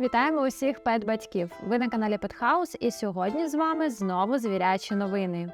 Вітаємо усіх пет-батьків. Ви на каналі Петхаус, і сьогодні з вами знову звірячі новини.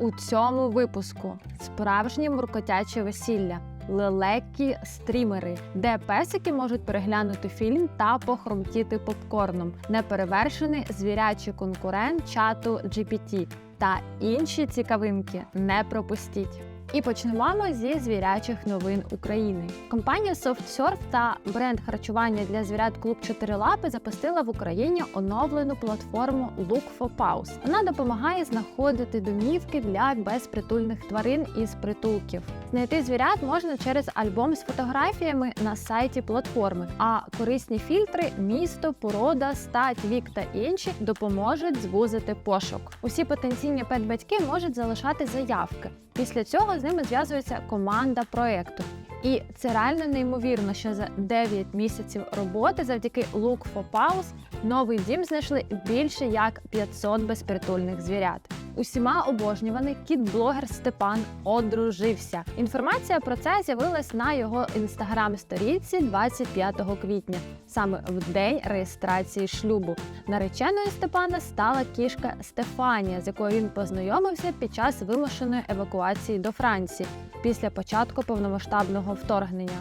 У цьому випуску справжнє муркотяче весілля, лелекі стрімери, де песики можуть переглянути фільм та похромтіти попкорном, неперевершений звірячий конкурент чату GPT та інші цікавинки. Не пропустіть. І почнемо зі звірячих новин України. Компанія SoftSurf та бренд харчування для звірят Клуб Чотирилапи запустила в Україні оновлену платформу Look for Paws. Вона допомагає знаходити домівки для безпритульних тварин із притулків. Знайти звірят можна через альбом з фотографіями на сайті платформи. А корисні фільтри місто, порода, стать, вік та інші допоможуть звузити пошук. Усі потенційні пет-батьки можуть залишати заявки. Після цього з ними зв'язується команда проекту. І це реально неймовірно, що за 9 місяців роботи завдяки Look for Paws новий дім знайшли більше як 500 безпритульних звірят. Усіма обожнюваний кіт-блогер Степан одружився. Інформація про це з'явилась на його інстаграм-сторінці 25 квітня, саме в день реєстрації шлюбу. Нареченою Степана стала кішка Стефанія, з якою він познайомився під час вимушеної евакуації до Франції після початку повномасштабного вторгнення.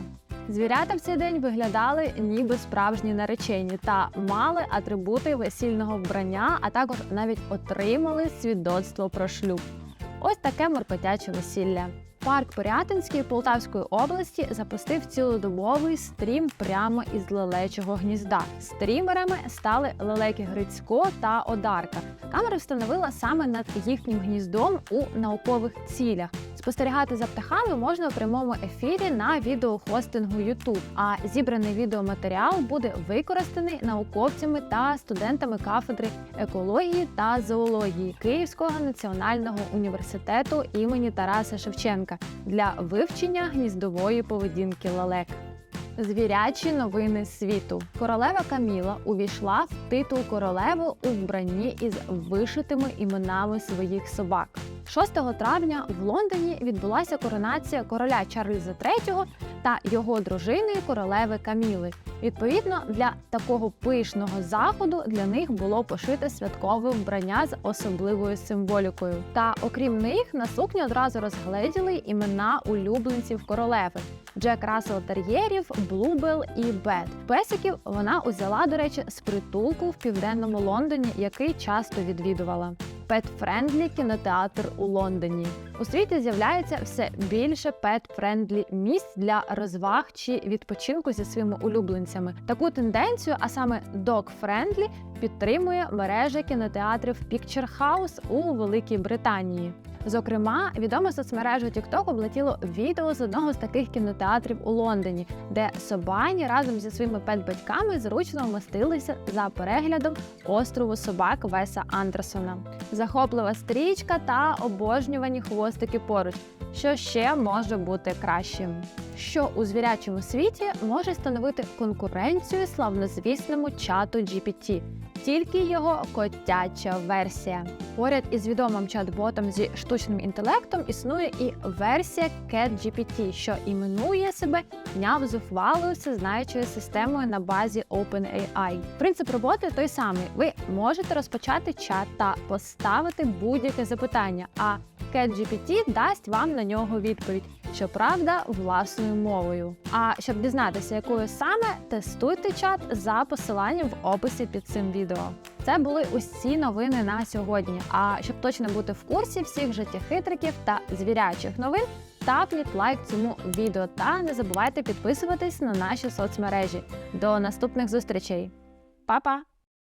Звірята в цей день виглядали ніби справжні наречені та мали атрибути весільного вбрання, а також навіть отримали свідоцтво про шлюб. Ось таке моркотяче весілля. Парк Порятинський Полтавської області запустив цілодобовий стрім прямо із лелечого гнізда. Стрімерами стали лелеки Грицько та Одарка. Камера встановила саме над їхнім гніздом у наукових цілях. Спостерігати за птахами можна у прямому ефірі на відеохостингу YouTube, а зібраний відеоматеріал буде використаний науковцями та студентами кафедри екології та зоології Київського національного університету імені Тараса Шевченка для вивчення гніздової поведінки лелек. Звірячі новини світу. Королева Каміла увійшла в титул королеви у вбранні із вишитими іменами своїх собак. 6 травня в Лондоні відбулася коронація короля Чарльза III та його дружини королеви Каміли. Відповідно, для такого пишного заходу для них було пошите святкове вбрання з особливою символікою. Та окрім них на сукні одразу розгледіли імена улюбленців королеви. Джек Рассел Тер'єрів, Блубел і Бет. Песиків вона узяла, до речі, з притулку в південному Лондоні, який часто відвідувала. Пет-френдлі кінотеатр у Лондоні. У світі з'являється все більше пет-френдлі місць для розваг чи відпочинку зі своїми улюбленцями. Таку тенденцію, а саме dog-friendly, підтримує мережа кінотеатрів Picture House у Великій Британії. Зокрема, відома соцмережа TikTok облетіло відео з одного з таких кінотеатрів у Лондоні, де собані разом зі своїми пет-батьками зручно вмостилися за переглядом острову собак Веса Андерсона. Захоплива стрічка та обожнювані хвостики поруч. Що ще може бути кращим? Що у звірячому світі може становити конкуренцію славнозвісному чату GPT? Тільки його котяча версія. Поряд із відомим чат-ботом зі штучним інтелектом існує і версія CatGPT, що іменує себе нявзухвалою всезнаючою системою на базі OpenAI. Принцип роботи той самий: ви можете розпочати чат та поставити будь-яке запитання. а CatGPT дасть вам на нього відповідь, щоправда, власною мовою. А щоб дізнатися, якою саме тестуйте чат за посиланням в описі під цим відео. Це були усі новини на сьогодні. А щоб точно бути в курсі всіх життєхитриків та звірячих новин, тапніть лайк цьому відео та не забувайте підписуватись на наші соцмережі. До наступних зустрічей. Па-па!